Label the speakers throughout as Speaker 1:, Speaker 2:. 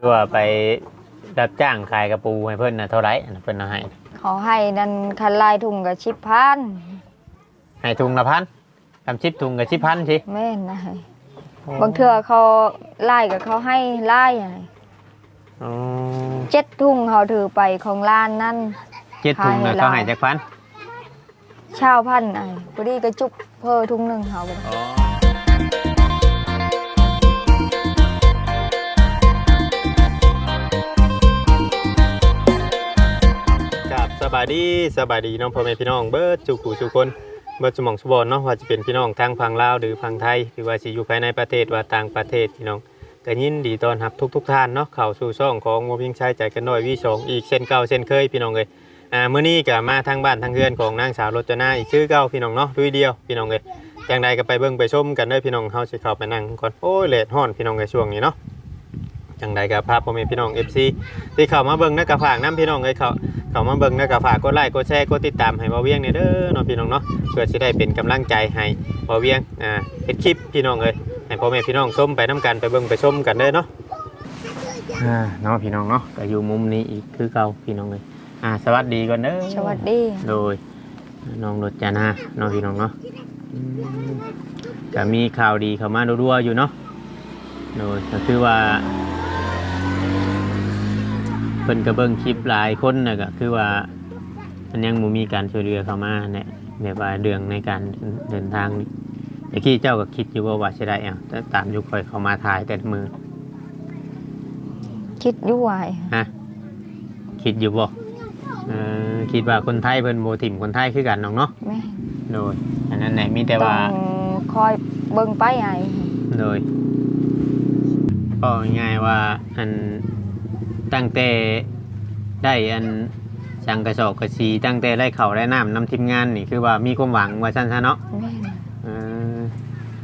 Speaker 1: คือว่าไปรับจ้างขายกระปูให้เพิ่นน่ะเท่าไหร่อันนั้นเพิ่นเอาให้
Speaker 2: เขาให้นั่นคันลายถุงกับชิบพัน
Speaker 1: ให้ถุงละพันทำชิปถุงกับชิปพันสิ
Speaker 2: แม่นนะบางเทื่อเขาไล่กับเขาให้ไล่อะไร
Speaker 1: อ๋อ
Speaker 2: เจ็ดถุงเขาถือไปของร้านนั่น
Speaker 1: เจ็ดถุงน่ะ
Speaker 2: ให้เรา
Speaker 1: เขาให้จักพัน
Speaker 2: เช่าพันไอ้พอดีก็จุกเพิ่อถุงหนึ่งเขาไป
Speaker 1: อ๋อ บสบายดีสบายดีน้องพ่อแม่พี่น้องเบิร์ดจุกูจุคนเบิร์ดสมองสุบอนเนาะว่าจะเป็นพี่น้องทางพังลาวหรือพังไทยหรือว่าสิอยู่ภายในประเทศว่าต่างประเทศพี่น้องก็ยินดีต้อนรับทุกทุกท่านเนาะเข้าสู่ช่องของวพิงชายใจกันหน้อยวีสองอีกเช่นเก่าเช่นเคยพี่น้องเลยอ่าเมื้อนี้ก็มาทางบ้านทางเรือนของนางสาวรจนาอีกชื่อเก่าพี่น้องเนาะด้วยเดียวพี่น้องเลยจังใดก็ไปเบิ่งไปชมกันเด้พี่น้องเฮาสิเข้าไปนั่งก่อนโอ้ยเลดฮ้อนพี่น้องในช่วงนี้เนาะ จังใดก็พาพ่อแม่พี่น้อง FC ที่เข้ามาเบิ่งนะก็ฝากน้ำพี่น้องเลยเขาเข้ามาเบิ่งนะก็ฝากกดไลค์กดแชร์กดติดตามให้บ่าวเวียงเนี่ยเด้อเนาะพี่น้องเนาะเพื่อสิได้เป็นกำลังใจให้บ่าวเวียงอ่าเฮ็ดคลิปพี่น้องเอ้ยให้พ่อแม่พี่น้องชมไปนํกันไปเบิ่งไปชมกันเด้อเนาะอ่าเนาะพี่น้องเนาะก็อยู่มุมนี้อีกคือเก่าพี่น้องเอ้ยอ่าสวัสดีก่อนเด้อ
Speaker 2: สวัสดี
Speaker 1: โดยน้องรถจานาเนาะพี่น้องเนาะอืมก็มีข่าวดีเข้ามารัวๆอยู่เนาะ โดยก็คือว่าเพิ่นก็เบิ่งคลิปหลายคนน่ะก็คือว่ามันยังบ่มีการช่วยเหลือเข้ามาเนี่ยแบบว่าเรื่องในการเดินทางนี่เมื่อกี้เจ้าก็คิดอยู่ว่าว่าสิได้เอาแต่ตามยุคข่อยเข้ามาถ่ายแต่มือ
Speaker 2: คิดอยู่ไว้
Speaker 1: ฮะคิดอยู่บ่เออคิดว่าคนไทยเพิ่นบ่ถิ่มคนไทยคือกันน้องเนาะ
Speaker 2: แม่
Speaker 1: โดยอันนั้นแหละมีแต่
Speaker 2: ต้อ
Speaker 1: ว่า
Speaker 2: งคอยเบิ่งไปไอ้
Speaker 1: โดยก็ง่ายๆว่าอัน ตั้งแต่ได้อันสังกระสอบกระสีตั้งแต่ได้เข่าวได้น้ำนำทีมงานนี่คือว่ามีความหวังว่าสั้นๆเนาะ
Speaker 2: แม่น
Speaker 1: เออ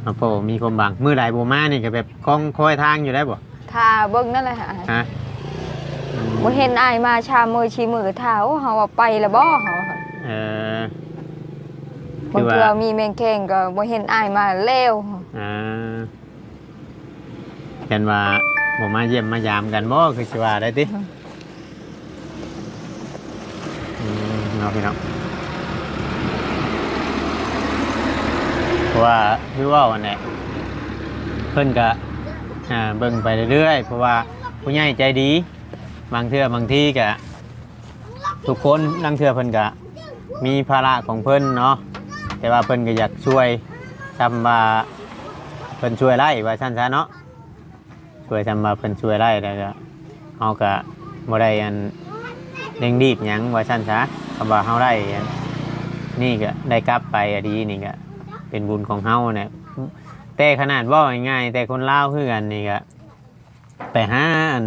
Speaker 1: เอาพอมีความหวังมือใดโบมานี่ก็แบบคล้องคอยทางอยู่ได้บ่
Speaker 2: ถ้าเบิ่งนั่นแหละอ้าย
Speaker 1: ฮะอืม
Speaker 2: บ่เห็นอายมาชามือชีมือเท้าเฮาว่าไปแล้วบ่เฮา
Speaker 1: เออบา
Speaker 2: ง
Speaker 1: คือ
Speaker 2: เทื่อ
Speaker 1: ว่า
Speaker 2: มีแมงแข้งก็บ่เห็นอายมาเร็ว
Speaker 1: อ่ากันว่า บ่มาเยี่ยมมายามกันบ่คือสิว่าได้ติอืมเนาะพี่น้องเพราะว่าคือว่าวันไหนเพิ่นก็อ่าเบิ่งไปเรื่อยๆเพราะว่าผู้ใหญ่ใจดี บางเทื่อบางที่ก็ทุกคนบางเทื่อเพิ่นก็มีภาระของเพิ่นเนาะแต่ว่าเพิ่นก็อยากช่วยทำว่าเพิ่นช่วยไล่ว่าซั่นซะเนาะ ช่วยทำว่าเพิ่นช่วยไล่แล้วก็เฮาก็บ่ได้อันเร่งรีบหยังว่าชั้นซะคำว่าเฮาได้อันนี่ก็ได้กลับไปอะดีนี่ก็เป็นบุญของเฮาเนี่ยแต่ขนาดว่าง่ายๆแต่คนลาวคือกันนี่ก็ไปหาอัน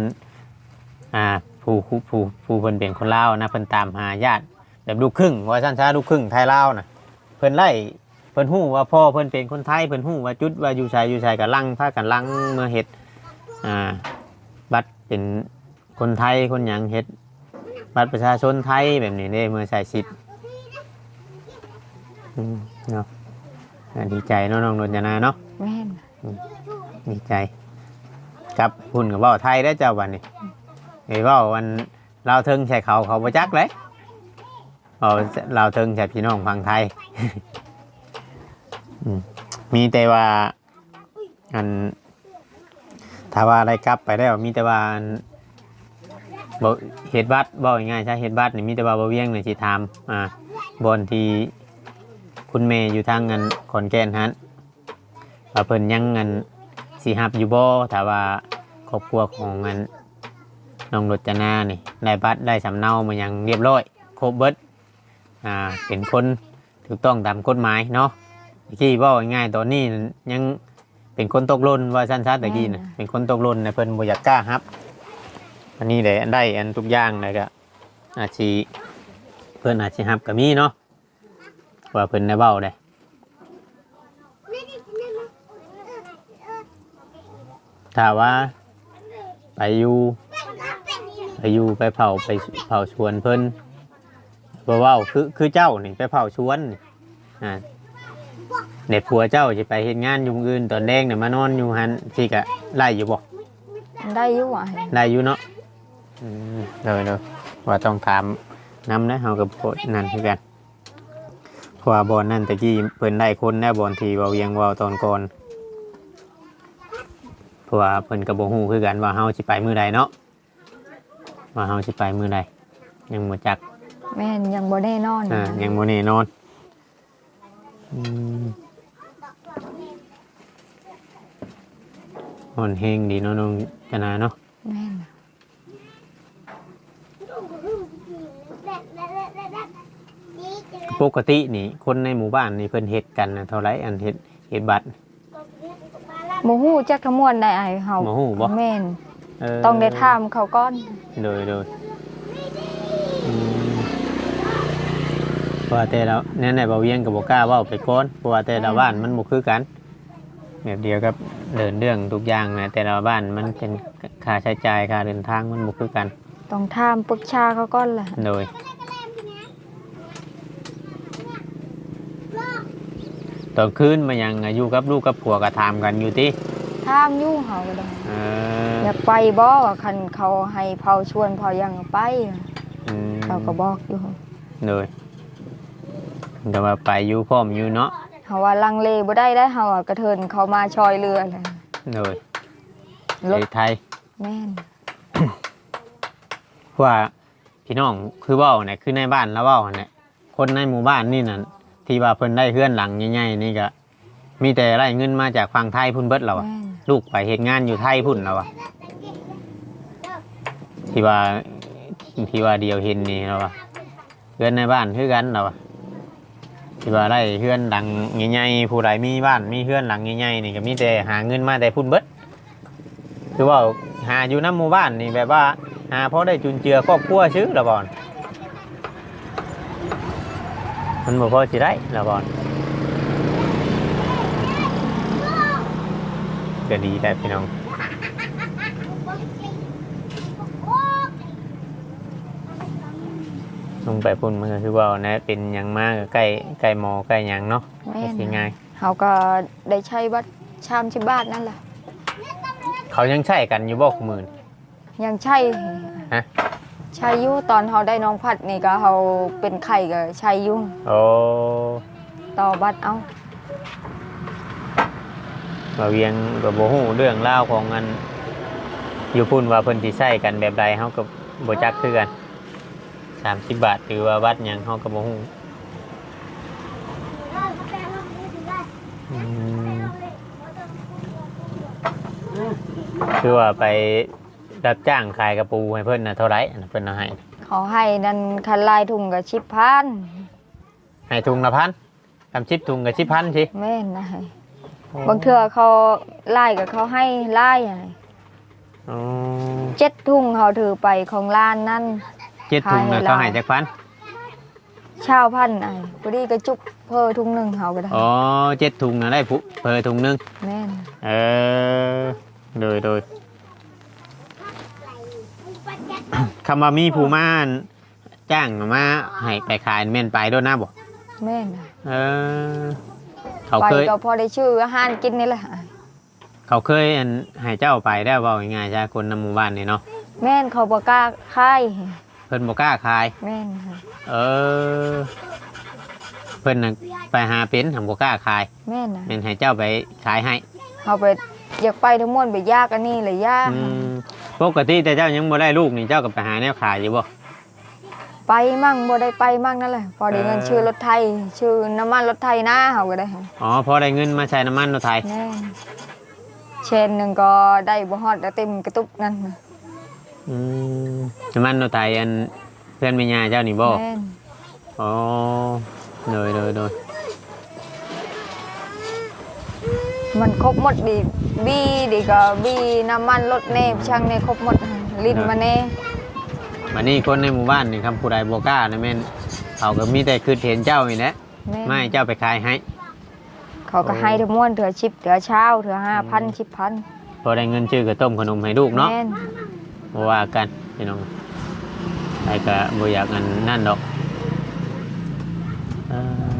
Speaker 1: อ่าผู้ผู้ผู้เพิ่นเป็นคนลาวนะเพิ่นตามหาญาติแบบลูกครึ่งว่าชั้นซะลูกครึ่งไทยลาวน่ะเพิ่นไล่เพิ่นฮู้ว่าพ่อเพิ่นเป็นคนไทยเพิ่นฮู้ว่าจุดว่าอยู่ไสอยู่ไสก็ลังพากันลังเมื่อเฮ็ด อ่า บัตรเป็นคนไทยคนหยังเฮ็ด บัตรประชาชนไทยแบบนี้ได้เมื่อใส่สิทธิ์อืมเนาะอ่าดีใจเนาะน้องนนจนาเนาะ
Speaker 2: แม่น
Speaker 1: ดีใจกับคุณกับเว่าไทยได้อเจ้าวันนี้ไอ้เว่าวันเราวเทิงใส่เขาเขาประจักเลยเอาเราวเทิงใส่พี่น้องฟังไทย อืมมีแต่ว่าอัน ถ้าว่าอะไรกลับไปแล้วมีแต่ว่าบ่เฮ็ดบัตรบ่ง่ายๆใช่เฮ็ดบัตรนี่มีแต่ว่าบ่เวียงนี่สิถามอ่าบอนที่คุณแม่อยู่ทางเงินขอนแก่นฮั่นว่าเพิ่นยังเงินสิรับอยู่บ่ถ้าว่าครอบครัวของเงินน้องรจนานี่ได้บัตรได้สำเนามาอย่างเรียบร้อยครบเบิดอ่าเป็นคนถูกต้องตามกฎหมายเนาะตะกี้เว้าง่ายๆตอนนี้ยัง เป็นคนตกหล่นว่าซั่นซะตะกี้น่ะเป็นคนตกหล่นน่ะเพิ่นบ่อยากกล้ารับ อันนี้เลยอันได้อันทุกอย่างเลยก็อาชีเพื่อนอาชีฮับกับมีเนาะว่าเพิ่นได้เบ้าเลยถ้าว่าไปอยู่ไปอยู่ไปเผาไปเผาชวนเพิ่นบ่เว้าคือคือเจ้านี่ไปเผาชวนนี่อ่า เด็กผัวเจ้าจะไปเฮ็ดงานอยุ่งอื่นตอนแดงเนี่ยมานอนอยู่หันสิกะไล่อยู่บ่
Speaker 2: ได้อยู่อะ
Speaker 1: ได้อยู่เนาะอืมเดี๋ยวเดี๋ยวว่าต้องถามน้ำนะเฮากับโพดนั่นคือกันเพราะว่าบอลนั่นตะกี้เพิ่นได้คนแน่บอลทีเว้าเวียงเว้าตอนก่อนเพราะว่าเพิ่นก็บ่ฮู้คือกันว่าเฮาสิไปมื้อใดเนาะว่าเฮาสิไปมื้อใดยังบ่จัก
Speaker 2: แม่นยังบ่แน่นอน
Speaker 1: อ่ายังโมเน่นอนอืม อ่อนเฮงดีเนาะน้องจนาเนาะ
Speaker 2: แม่น
Speaker 1: ปกตินี่ คนในหมู่บ้านนี่เพิ่นเฮ็ดกันนะเท่าไรอันเฮ็ดเฮ็ดบัตร
Speaker 2: บ่ฮู้จักทั้งมวลได้ไอ้เฮา
Speaker 1: บ่ฮู้บ่
Speaker 2: แม่น
Speaker 1: เต้
Speaker 2: องได้ถามเขาก่อน
Speaker 1: โดยโดยอืมเพราะว่าแต่ละแน่ๆบ่เวียงกับบ่กล้าเว้าไปก่อนเพราะว่าแต่ละบ้านมันบ่คือกัน แบบเดียวกับเดินเรื่องทุกอย่างนะแต่ละบ้านมันเป็นค่าใช้จ่ายค่าเดินทางมันบ่คือกัน
Speaker 2: ต้องถามปรึกษาเขาก่อนล่ะ
Speaker 1: โดย ตอนคืนมายังอยู่กับลูกกับผัวก็ถามกันอยู่ที่
Speaker 2: ถามอยู่เฮาก็ได้
Speaker 1: เออ
Speaker 2: อยากไปบ่ว่าคันเขาให้เผาชวนเผายังไป
Speaker 1: อืม
Speaker 2: เขาก็บอกอยู่
Speaker 1: โดยแต่ว่าไปอยู่พร้อมอยู่เนาะ
Speaker 2: เฮาว่าลังเลบ่ได้ได้เฮาอะกระเทินเขามาชอยเรือเลย
Speaker 1: โดย
Speaker 2: ร
Speaker 1: ไป
Speaker 2: ถ
Speaker 1: ไทย
Speaker 2: แม่น
Speaker 1: เพราะว่าพี่น้องคือเว่าเนี่ยคือในบ้านแล้วเว่าเนี่ยคนในหมู่บ้านนี่น่ะที่ว่าเพิ่นได้เพื่อนหลังใหญ่ๆนี่ก็มีแต่ไล่เงินมาจากฝั่งไทยพุ่นเบิดเราอะ
Speaker 2: แม่น
Speaker 1: ลูกไปเหตุงานอยู่ไทยพุ่นเราอะที่ว่าที่ว่าเดียวเห็นนี่เราอะเพื่อนในบ้านคือกันเราอะ ที่ว่าได้เพื่อนหลังใหญ่ๆผู้ใดมีบ้านมีเพื่อนหลังใหญ่ๆนี่ก็มีแต่หาเงินมาแต่พุ่นเบิดคือว่าหาอยู่น้ำหมู่บ้านนี่แบบว่าหาเพราะได้จุนเจือครอบครัวซื้อละบอนมันบ่พอสิได้ละบอนก็ดีแต่พี่น้อง ลงไปพุ่นมันก็คือว่านะเป็นหยังมากใกล้ใกล้หมอใกล้หยังเนาะ
Speaker 2: แม่
Speaker 1: ก็
Speaker 2: น
Speaker 1: สิง่าย
Speaker 2: เฮาก็ได้ใช้บัตรชามชิบาทนั่นแหละ
Speaker 1: เขายังใช้กันอยู่บ่คุมื่น
Speaker 2: ยังใช่
Speaker 1: ฮะ
Speaker 2: ใช้อยู่ตอนเฮาได้น้องพัดนี่ก็เฮาเป็นไข้ก็ใช้อยู่
Speaker 1: โอ้
Speaker 2: ต่อบัตรเอา
Speaker 1: มาเวียงกับโบหูเรื่องเล่าวของอันอยู่พุ่นว่าเพิ่นสิใช้กันแบบใดเฮากับโบจักคือกัน สามสิบบาทหรือว่าวัดหยังเฮากับโบหูอืมคือว่าไปรับจ้างขายกระปูให้เพิ่นน่ะเท่าไหร่อันนั้นเพิ่นเอาให้
Speaker 2: เขาให้นั่นคันลายถุงก็ชิบพัน
Speaker 1: ให้ถุงละพันทำชิปถุงกับชิปพันสิ
Speaker 2: แม่นนะบางเทื่อเขาไล่ก็เขาให้ไล่อะไร
Speaker 1: อ๋อ
Speaker 2: เจ็ดถุงเขาถือไปของร้านนั่น
Speaker 1: เจ็ดถุงน่ะ
Speaker 2: ให้เรา
Speaker 1: เขาให้จักพัน
Speaker 2: เช่าพันไอ้พอดีก็จุกเพอถุงหนึ่งเขาก็ได้
Speaker 1: อ๋อเจ็ดถุงน่ะได้ผู้เพอถุงหนึง
Speaker 2: แม่น
Speaker 1: เออโดยโดยคำว่ามีผู้มาจ้างมาให้ไปขายแม่นไปด้วยนะบอก
Speaker 2: แม่นน่ะ
Speaker 1: เออเขา
Speaker 2: ไป
Speaker 1: เคย
Speaker 2: ก็พอได้ชื่ออาหารกินนี่แหละ
Speaker 1: เขาเคยอันให้เจ้าไปได้เว่าง่ายๆจ้าคนในหมู่บ้านนี่เนาะ
Speaker 2: แม่นเขาบอกกล้าค่าย
Speaker 1: เพิ่นบ่กล้าขาย
Speaker 2: แม่นค่ะ
Speaker 1: เออ เพิ่นน่ะไปหาเป็นหังบ่กล้าขาย
Speaker 2: แม่นนะ
Speaker 1: แม่นให้เจ้าไปขายให้
Speaker 2: เขาไปอยากไปทั้งมวลไปยากอันนี้เลยยาก
Speaker 1: อืมปกติแต่เจ้ายังบ่ได้ลูกนี่เจ้าก็ไปหาแนวขายอยู่บ่
Speaker 2: ไปมั่งบ่ได้ไปมั่งนั่นแหละพอได้เงิน
Speaker 1: เออ
Speaker 2: ชื่อรถไทย ชื่อน้ำมันรถไทยนะเขาก็ได้
Speaker 1: อ๋อพอได้เงินมาใช้น้ำมันรถไทย
Speaker 2: แม่นเชนหนึ่งก็ได้บ่ฮอดแต่เต็มกระตุกนั่นน่ะ
Speaker 1: อืมน้ำมันรถไทยอันเพื่อนแม่ย่าเจ้านี่บ่
Speaker 2: แม่น
Speaker 1: อ๋อโดยโดยโดย
Speaker 2: มันครบหมดดิบีดิก็บีน้ำมันรถเน่ช่างเน่ครบหมดลิ้นมาเน่
Speaker 1: วันนี้คนในหมู่บ้านนี่ครับผู้ใดบ่กล้านะแม่นเขาก็มีแต่คือเห็นเจ้านี่แหละ
Speaker 2: แม่น
Speaker 1: ไม่ให้เจ้าไปขายให้
Speaker 2: เขาก็ให้ทั้งมวลเถือชิปเถือเช้าเถือห้าพันชิปพัน
Speaker 1: พอได้เงินชื่อก็ต้มขนมให้ลูกเนาะ
Speaker 2: แม่น
Speaker 1: บ่ว่ากันพี่น้องใครก็บ่อยากอันนั่นดอกเอ่อ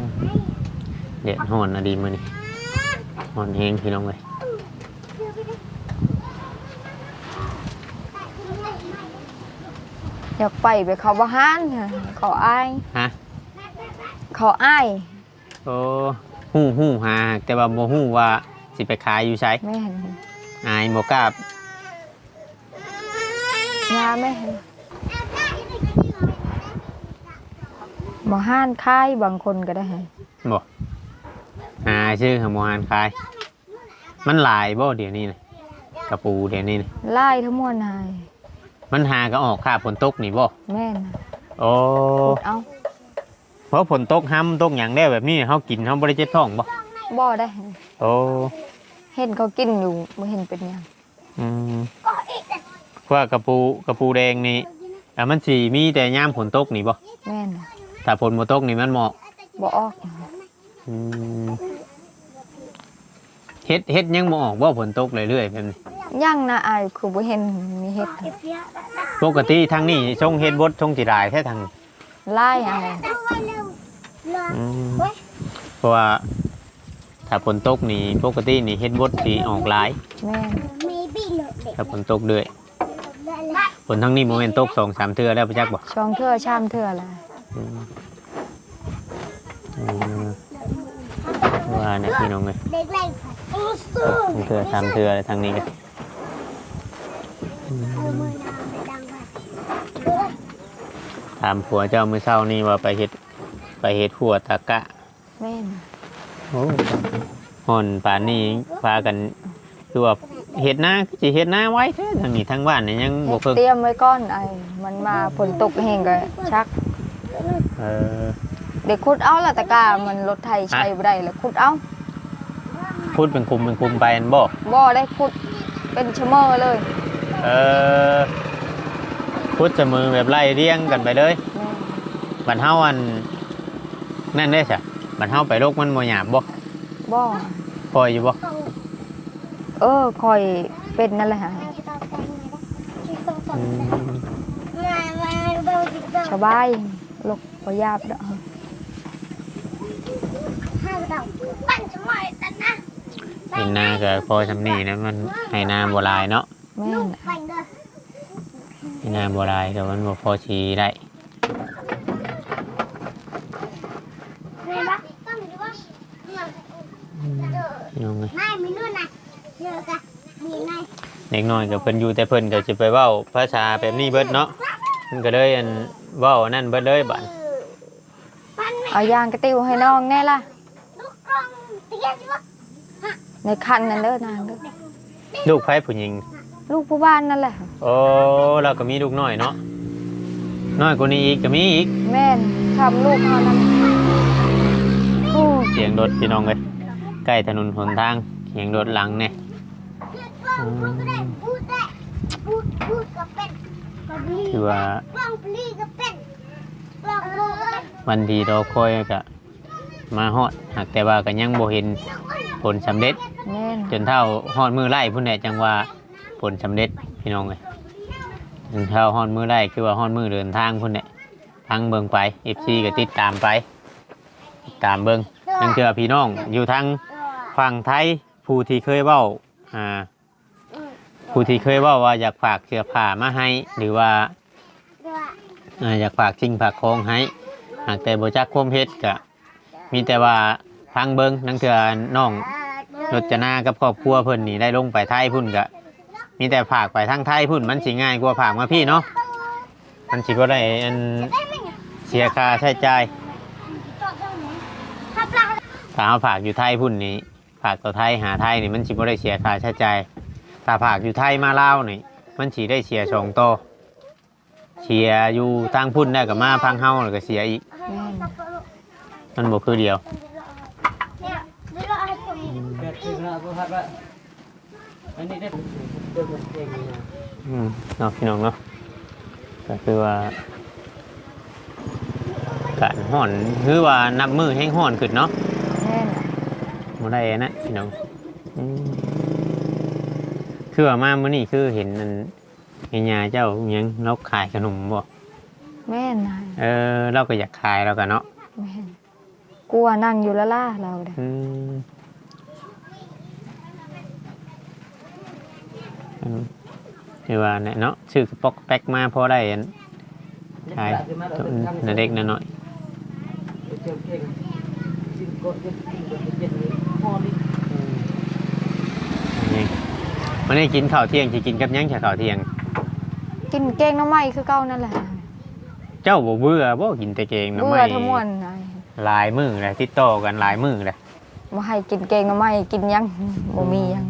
Speaker 1: เด็ดฮ้อนอะดีมื้อนี้ฮ้อนแฮงพี่น้องเอ้ย
Speaker 2: อยากไปไปเขาบ่ฮานค่ะเขาอาย
Speaker 1: ฮะ
Speaker 2: เขาอาย
Speaker 1: โอ้ฮู้ฮู้หาแต่ว่าบ่ฮู้ว่าสิไปขายอยู่ไส
Speaker 2: แม่น
Speaker 1: อายบ่กล้า ยา
Speaker 2: แม่นบ่ฮานคายบางคนก็ได้
Speaker 1: บ่หาชื่อหาบ่หานขาย มันหลายบ่เดี๋ยวนี้น่ะกระปูเดี๋ยวนี้น่ะ
Speaker 2: ไล่ทั้งมวลนาย
Speaker 1: มันหาก็ออกค่าฝนตกนี่บ่
Speaker 2: แม่น
Speaker 1: โอ้
Speaker 2: เอา
Speaker 1: เพราะฝนตกห้ำตกหยังได้แบบนี้เฮากินเฮาบ่ได้เจ็บท้องบ่
Speaker 2: บ่ได้
Speaker 1: โอ้
Speaker 2: เห็นเขากินอยู่บ่เห็นเป็นหยัง
Speaker 1: อืม ว่ากระปูกระปูแดงนี่อะมันสิมีแต่ยามฝนตกนี่บ่
Speaker 2: แม่น
Speaker 1: ถ้าฝนบ่ตกนี่มันเหมาะ
Speaker 2: บ่ออก
Speaker 1: อืมเฮ็ดเฮ็ดยังบ่ออกบ่ฝนตกเรื่อยๆแบบนี้
Speaker 2: ยังนะอายคือบ่เห็นมีเห็ด
Speaker 1: ปกติทางนี้ช่งเฮ็ดบดช่งสิหลายแท้ทางนี้
Speaker 2: ไล่อาย
Speaker 1: อืมเพราะว่าถ้าฝนตกนี่ปกตินี่เฮ็ดบดสิออกหลาย
Speaker 2: แม่น
Speaker 1: ถ้าฝนตกเรื่อย ฝนทางนี้บ่แม่นตกสองสามเทื่อแล้วประจักษ์บ่
Speaker 2: ช่องเทื่อชามเทื่อละ
Speaker 1: อืมอืมว่าเนี่ยพี่น้องเลย
Speaker 3: เด็กเล็ก
Speaker 1: สองเทื่อสามเทื่อทางนี้ก็ถามผัวเจ้ามื้อเช้านี่ว่าไปเฮ็ดไปเฮ็ดหัวตะกะ
Speaker 2: แม่น
Speaker 1: โอ้ห่อนป่านนี้พากันคือว่า เฮ็ดนาคือสิเฮ็ดนาไว้แท้ทางนี้ทางบ้านนี่ยังบ่เพิ่ง
Speaker 2: เตรียมไว้ก่อนไอ้มันมาฝนตกแห้งก็ชัก
Speaker 1: เออ
Speaker 2: เด็กขุดเอาละตะกร้ามันรถไทยใช้บ่ได้แล้วขุดเอา
Speaker 1: พูดเป็นคุมเป็นคุมไปอันบ่
Speaker 2: บ่ได้ขุดเป็นชั่วโมงเลย
Speaker 1: เออพูดเสมอแบบไล่เรียงกันไปเลย
Speaker 2: แม่น
Speaker 1: บัดเฮาอันนั่นได้ใช่บัดเฮาไปโรคมันบ่หยาบบ่
Speaker 2: บ่
Speaker 1: ปล่อยอยู่บ่
Speaker 2: เออคอยเป็นนั่นแหละฮะสบายลกบ่ยาบดอก
Speaker 1: เห็นหน้าก็พอทำนี่นะมันให้หน้าบ่หลายเนาะ
Speaker 2: แม่น
Speaker 1: ให้หน้าบ่หลายแต่มันบ่พอชีได้พี่น้องเอ้ย
Speaker 3: นายมีนู่นนะ เยอะกะมีนาย
Speaker 1: เด็กน้อยก็เพิ่นอยู่แต่เพิ่นก็สิไปเว้าภาษาแบบนี้เบิดเนาะเพิ่นก็เลยอันเว้าอันนั่นเบิดเลยบัด
Speaker 3: ปัน
Speaker 2: เอายางกระติวให้น้องแน่ล่ะ
Speaker 3: ลูกกลองเตี้ยจิวะ
Speaker 2: ในคันนั่นเด้อนางเด้อ
Speaker 1: ลูกไผผู้หญิง
Speaker 2: ลูกผู้บ้านนั่นแหละ
Speaker 1: โอ้เราก็มีลูกน้อยเนาะน้อยกว่านี้อีกก็มีอีก
Speaker 2: แม่นทำลูกเขานั่นโอ้
Speaker 1: เสียงรถพี่น้องเลยใกล้ถนนหนทางเสียงรถหลังเนี่ย คือว่าก
Speaker 3: ล้องปลีก็เป็นกล้องโลก
Speaker 1: วันดีเราคอยก็มาฮอดหากแต่ว่าก็ยังบ่เห็นผลสำเร็จ
Speaker 2: แม่น
Speaker 1: จนเท่าฮอดมือไล่พุ่นแหละจังว่าผลสำเร็จพี่น้องเลยจนเท่าฮอดมือไล่คือว่าฮอดมือเดินทางพุ่นแหละทางเบิ่งไป FC ก็ติดตามไปติดตามเบิ่งนั่นคือพี่น้องอยู่ทางฝั่งไทยผู้ที่เคยเว้าอ่า ผู้ที่เคยเว้าว่าอยากฝากเสื้อผ้ามาให้ หรือว่าอ่าอยากฝากสิ่งฝากของให้ หากแต่บ่จักความเฮ็ดก็มีแต่ว่าฟังเบิ่งนั่นคือน้องรจนากับครอบครัวเพิ่นนี่ได้ลงไปไทยพุ่นก็มีแต่ฝากไปทางไทยพุ่นมันสิง่ายกว่าฝากมาพี่เนาะมันสิบ่ได้อันเสียค่าใช้จ่าย
Speaker 3: ถ้าปลา
Speaker 1: ถ้าเอาฝากอยู่ไทยพุ่นนี่ฝากต่อไทยหาไทยนี่มันสิบ่ได้เสียค่าใช้จ่าย ถ้าฝากอยู่ไทยมาลาวนี่มันสิได้เสียสองโตอเสียอยู่ทางพุ่นได้กับมาพังเฮาแล้วก็เสียอีก
Speaker 2: แม่น
Speaker 1: มันบ่คือเดียว
Speaker 3: เนี่ยเดี๋ยวเราให้คน
Speaker 4: แบบที่เราก็พัดว่าอันนี้ได้เดินเองนะ
Speaker 1: อืมเนาะพี่น้องเนาะก็คือว่าการห่อนคือว่านับมือแห้งห่อนขึ้นเนาะ
Speaker 2: แม่น
Speaker 1: บ่ได้อันนะพี่น้องอืม คือว่ามามื้อนี้คือเห็นอันไอ้ยาเจ้าอิหยังเราขายขนมบ่
Speaker 2: แม่นนาย
Speaker 1: เออ เราก็อยากขายแล้วกันเนาะ
Speaker 2: แม่นกลัวนั่งอยู่ละล่าเราเด้อ
Speaker 1: อืมอืมที่ว่าเนี่ยเนาะชื่อกระปอกแป๊กมาพอได้อันใช่นั่นเด็กนั่นน้อย
Speaker 4: เจ้าเก่งสิ่งกดจะกินกับเจ็ดนี้พอนี่
Speaker 1: นี่ วันนี้กินข้าวเที่ยงจะกินกับหยังแค่ข้าวเที่ยง
Speaker 2: กินแกงหน้ำไม้คือเก่านั่นแหละ
Speaker 1: เจ้าบ่เบื่อบ่กินแต่เกงหน้ำ
Speaker 2: เบื่
Speaker 1: ไม้
Speaker 2: อทั้งมวลนาย
Speaker 1: หลายมื้อเลยติดต่อกันหลายมื้อเลย
Speaker 2: บ่ให้กินแกงหน้ำไม้กินหยังบ่มีหยัง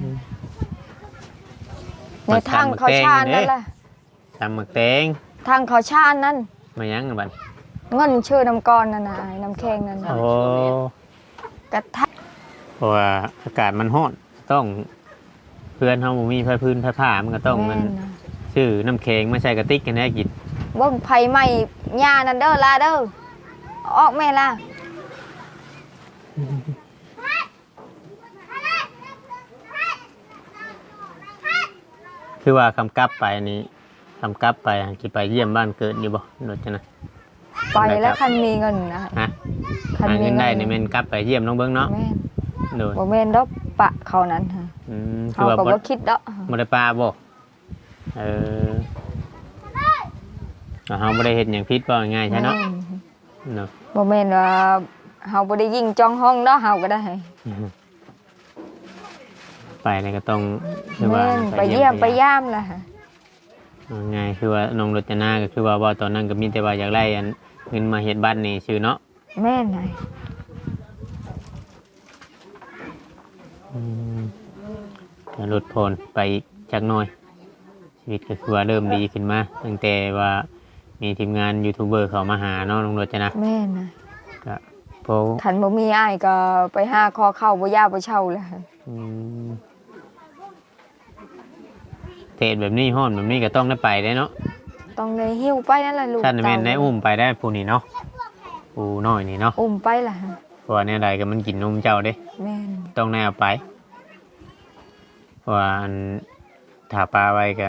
Speaker 2: ในทางเขาชานนั่นแหละ
Speaker 1: ตำหมึกแตง
Speaker 2: ทางเขาชานนั่น
Speaker 1: มาหยังกันบัด
Speaker 2: เงินชื่อน้ำกรนั่นน่ะไอ้น้ำแข็งนั่นน่ะ
Speaker 1: โอ้
Speaker 2: กระทะ
Speaker 1: เพราะว่าอากาศมันร้อนต้อง เพื่อนเฮาบ่มีไฟพื้นไฟผ้ามันก็ต้องมัน
Speaker 2: แม่นะ
Speaker 1: ซื้อน้ำแข็งมาใส่กระติกกันแน่กิน
Speaker 2: เบิ่งไผใหม่หญ้านั่นเด้อลาเด้อออกแม่ล่ะ
Speaker 1: คือว่าคำกลับไปนี่คำกลับไปสิไปเยี่ยมบ้านเกิดอยู่บ่โดดจังนะ
Speaker 2: ไปแล้วคันมีเงินนะ
Speaker 1: ฮะ
Speaker 2: คัน
Speaker 1: หา
Speaker 2: มี
Speaker 1: เงิน
Speaker 2: เงิ
Speaker 1: ได้
Speaker 2: น
Speaker 1: นี่แม่นกลับไปเยี่ยมน้องเบิ่งเนาะ
Speaker 2: แม่น
Speaker 1: โดย
Speaker 2: บ่แม่นดอกปะเขานั้นฮะ
Speaker 1: อืมคื
Speaker 2: เขา
Speaker 1: อว่า
Speaker 2: ก็
Speaker 1: บ่
Speaker 2: บ่คิดดอก
Speaker 1: บ่ได้ปลาบ่เออเอาเฮาบ่ได้เฮ็ดหยังผิดบ่ง่ายๆใช่เนาะ
Speaker 2: แม่น
Speaker 1: เนาะ
Speaker 2: บ่แม่นว่าเฮาบ่ได้ยิงจองห้องเนาะเฮาก็ได้
Speaker 1: ไปนี่ก็ต้องคือว่า
Speaker 2: แม่นไปเยี่ยมไปย่ามล่ะ
Speaker 1: เอาง่ายคือว่าน้องรจนาก็คือว่าว่าตอนนั้นก็มีแต่ว่าอยากได้อันเงินมาเฮ็ดบ้านนี่ชื่อเนาะ
Speaker 2: แม่นไง
Speaker 1: อืมก็ ลดพลไปอีกจักหน่อย ชีวิตก็คือว่าเริ่มดีขึ้นมา ตั้งแต่ว่ามีทีมงานยูทูบเบอร์เขามาหาเนาะน้องรจนา
Speaker 2: แม่นนะ
Speaker 1: ก็เพราะ
Speaker 2: คันบ่มีอ้ายก็ไปหาคอเข้าบ่ยาบ่เช่าแล้ว
Speaker 1: อืมเทศแบบนี้ห้อนแบบนี้ก็ต้องได้ไปได้เนาะ
Speaker 2: ต้องได้หิ้วไปนั่นแหละลูก
Speaker 1: ท่านแม่นได้
Speaker 2: เต้า
Speaker 1: อุ้มไปได้ผู้นี้เนาะผู้น้อยนี่เนาะ
Speaker 2: อุ้มไปล่ะ
Speaker 1: เพราะว่าเนี่ยใดก็มันกินนมเจ้าเด้
Speaker 2: แม่น
Speaker 1: ต้องแนวไปเพราะ ว่าอันถ้าปลาไว้ก็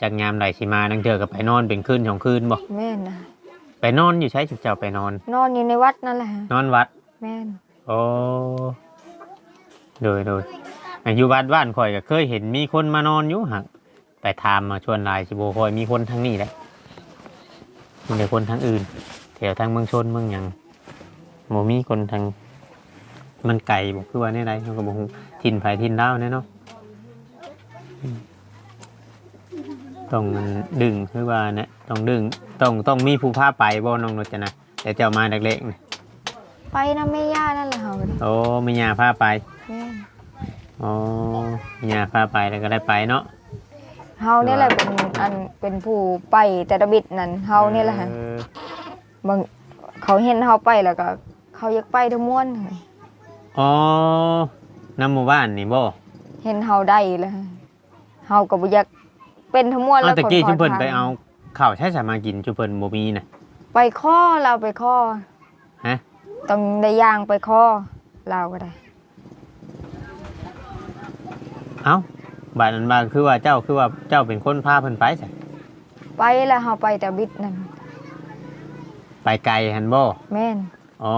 Speaker 1: จักงามไหลสิมานังเจอกับไปนอนเป็นคืนของคืนบ่
Speaker 2: แม่นนะ
Speaker 1: ไปนอนอยู่ใช้จุดเจ้าไปนอน
Speaker 2: นอนอยู่ในวัดนั่นแหละ
Speaker 1: นอนวัด
Speaker 2: แม่น
Speaker 1: โอ้โดยโดยอันอยู่วัดบ้านข่อยก็เคยเห็นมีคนมานอนอยู่หักไปถามมาชวนหลายสิโบคอยมีคนทั้งนี้แหละมีแต่คนทั้งอื่นแถวทางเมืองชนเมืองหยังโมมีคนทางมันไก่บอกคือว่าในไรเขาก็บอกทินไผ่ทินดาวแน่เนาะอืม ต้องดึงคือว่าเนี่ยต้องดึงต้องต้องมีผู้พาไปบ่น้องรจนะแต่เจ้ามาเด็กๆนี่
Speaker 2: ไปนะแม่ย่านั่นแหละเฮาก็ได้
Speaker 1: โอ้ไม่ยาพาไป
Speaker 2: แม่น
Speaker 1: อ๋อไม่ยาพาไปแล้วก็ได้ไปเนาะ
Speaker 2: เฮานี่แหละเป็นอันเป็นผู้ไปแต่ละบิดนั่นเฮานี่แหละ
Speaker 1: เออบา
Speaker 2: งเขาเห็นเฮาไปแล้วก็ เขาอยากไปทั้งมวล
Speaker 1: อ๋อน้ำหมู่บ้านนี่บ่
Speaker 2: เห็นเฮาได้แล้วเฮาก็บ่อยาก เป็นทั้งมวล
Speaker 1: เอา
Speaker 2: แล้ว
Speaker 1: ตะกี้
Speaker 2: ค
Speaker 1: ชุมเพิ่น
Speaker 2: ขท
Speaker 1: ไปเอาข้าวใช้สามากินชุมเพิ่นบ่มีน่ะ
Speaker 2: ไปข้อเราไปข้อ
Speaker 1: ฮะ
Speaker 2: ต้องได้ย่างไปข้อเราก็ได้
Speaker 1: เอ้าบาดนั้นมาคือว่าเจ้าคือว่าเจ้าเป็นคนพาเพิ่นไปใช่
Speaker 2: ไปแล้วเฮาไปแต่บิดนั่น
Speaker 1: ไปไกลหันบ่
Speaker 2: แม่น
Speaker 1: อ๋อ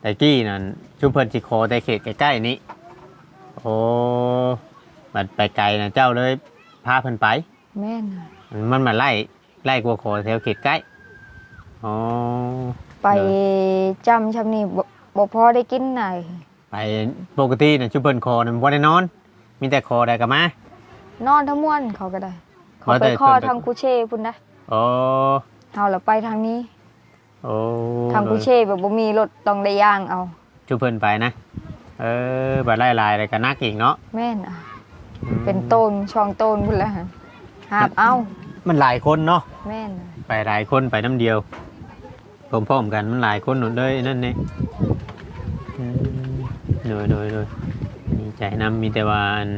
Speaker 1: แต่กี้นั่นชุมเพิ่นสิขอแต่เขตใกล้ๆนี้โอ้บัดไปไกลนะเจ้าเลย พาเพิ่นไป
Speaker 2: แม่น
Speaker 1: มันมาไล่ไล่กลัวขอแถวเขตใกล้อ๋อ
Speaker 2: ไปจำชำนี่บ่บ่พอได้กินไหน
Speaker 1: ไปปกตินะชุบเพิ่นคอนะบ่ได้นอน มีแต่คอได้ก็มาน
Speaker 2: อนทั้งมวลเขาก็ได้ เขา
Speaker 1: ว่า
Speaker 2: ไป
Speaker 1: แต่
Speaker 2: ข้อ
Speaker 1: เพิ่นไป
Speaker 2: ทางกูเช่พุ่นนะ
Speaker 1: โอ้
Speaker 2: เฮาแล้วไปทางนี้
Speaker 1: โอ้
Speaker 2: ทางกูเช่แบบบ่มีรถต้องได้ย่างเอา
Speaker 1: ชุบเพิ่นไปนะ เออบัดไล่ลายอะไรก็นักอีกเนาะ
Speaker 2: แม่นอะ เป็นต้นช่องต้นพุ่นแล้วฮะหาบเอา
Speaker 1: มันหลายคนเนาะ
Speaker 2: แม่นอะ
Speaker 1: ไปหลายคนไปน้ำเดียวพร้อมๆกันมันหลายคนหนุนเลยนั่นนี่อืมโดยโดยโดยมีใจนำมีแต่ว่าอัน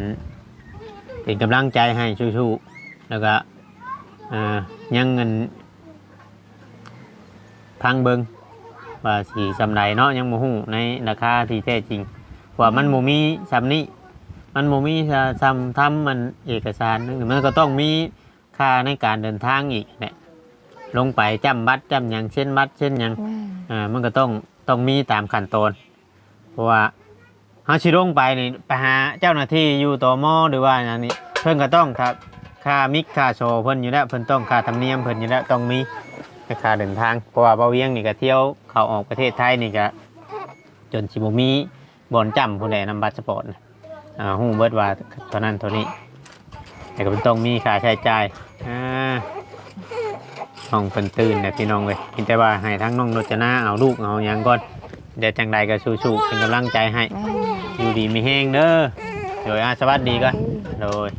Speaker 1: เป็นกำลังใจให้ชูๆแล้วก็อ่ายังเงินพังเบิงว่าสีสำไรเนาะยังโมหูในราคาที่แท้จริงว่ามันโมมีสำนี้ มันโมมีสำทำมันเอกสารนึงมันก็ต้องมีค่าในการเดินทางอีกเนี่ยลงไปจำบัตรจำอย่างเช่นบัตรเช่นอย่าง
Speaker 2: แม่น
Speaker 1: อ่ามันก็ต้องต้องมีตามขั้นตอนเพราะว่าเฮาสิลงไปนี่ไปหาเจ้าหน้าที่อยู่ตมหรือว่าอย่างนี้เพิ่นก็ต้องครับค่ามิกค่าโชว์เพิ่นอยู่แล้วเพิ่นต้องค่าธรรมเนียมเพิ่นอยู่แล้วต้องมีค่าเดินทางเพราะว่าเบาเวียงนี่ก็เที่ยวเข้าออกประเทศไทยนี่ก็จนสิบ่มีบ่อนจำผู้ใดนำบัตรสปอร์ตนะ อ่าฮู้เบิดว่าเท่านั้นเท่านี้ แต่ก็เพิ่นต้องมีค่าใช้จ่ายอ่าน้องเพิ่นตื่นนี่พี่น้องเว้ยคิดแต่ว่าให้ทั้งน้องรจนาเอาลูกเอาหยังก่อนเดี๋ยวจังใดก็สู้ๆเป็นกำลังใจให้ อยู่ดีมีแห้งเด้อโดยอาสวัสดีก่อนโดย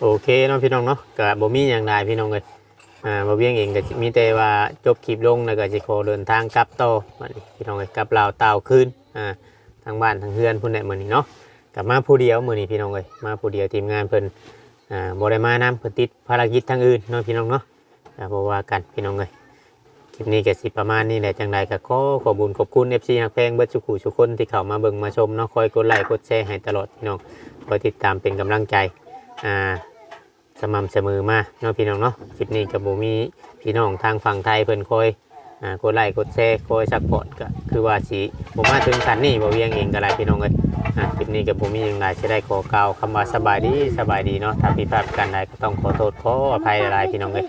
Speaker 1: โอเคเนาะพี่น้องเนาะก็บ่มีอย่างใดพี่น้องเลยอ่าบ่เวียงเองก็มีแต่ว่าจบคลิปลงแล้วก็สิขอเดินทางกลับต่อบัดนี้พี่น้องเอ้ยกลับลาวเตาวคืนอ่าทางบ้านทางเฮือนพุ่นแหละมื้อนี้เนาะ กลับมาผู้เดียวมือนี้พี่น้องเอ้ยมาผู้เดียวทีมงานเพิ่นอ่าบ่ไดมานํเพิ่นติดภารกิจทางอื่นเนาะพี่น้องเนาะอ่าบว่ากันพี่น้องเอ้ยคลิปนี้ก็สิประมาณนี้แหละจังใดก็ขอขอบุญขอบคุณ FC ฮักแพงเบิดสุขุทุกคนที่เข้ามาเบิ่งมาชมเนาะคอยกดไลค์กดแชร์ให้ตลอดพี่น้องคอยติดตามเป็นกำลังใจอ่าสม่ำเสมอมาเนาะพี่น้องเนาะคลิปนี้กับบุมีพี่น้องทางฝั่งไทยเพิ่นคอย อ่ากดไลค์กดแชร์กดซัพพอร์ตก็คือว่าสิผมมาถึงขั้นนี่บ่เวียงเองก็หลายพี่น้องเอ้ยอ่าคลิปนี้กับผมียังไรสิได้ขอกล่าวคำว่าสบายดีสบายดีเนาะถ้าผิดพลาดประกันใดก็ต้องขอโทษขออภัยหลายๆพี่น้องเอ้ย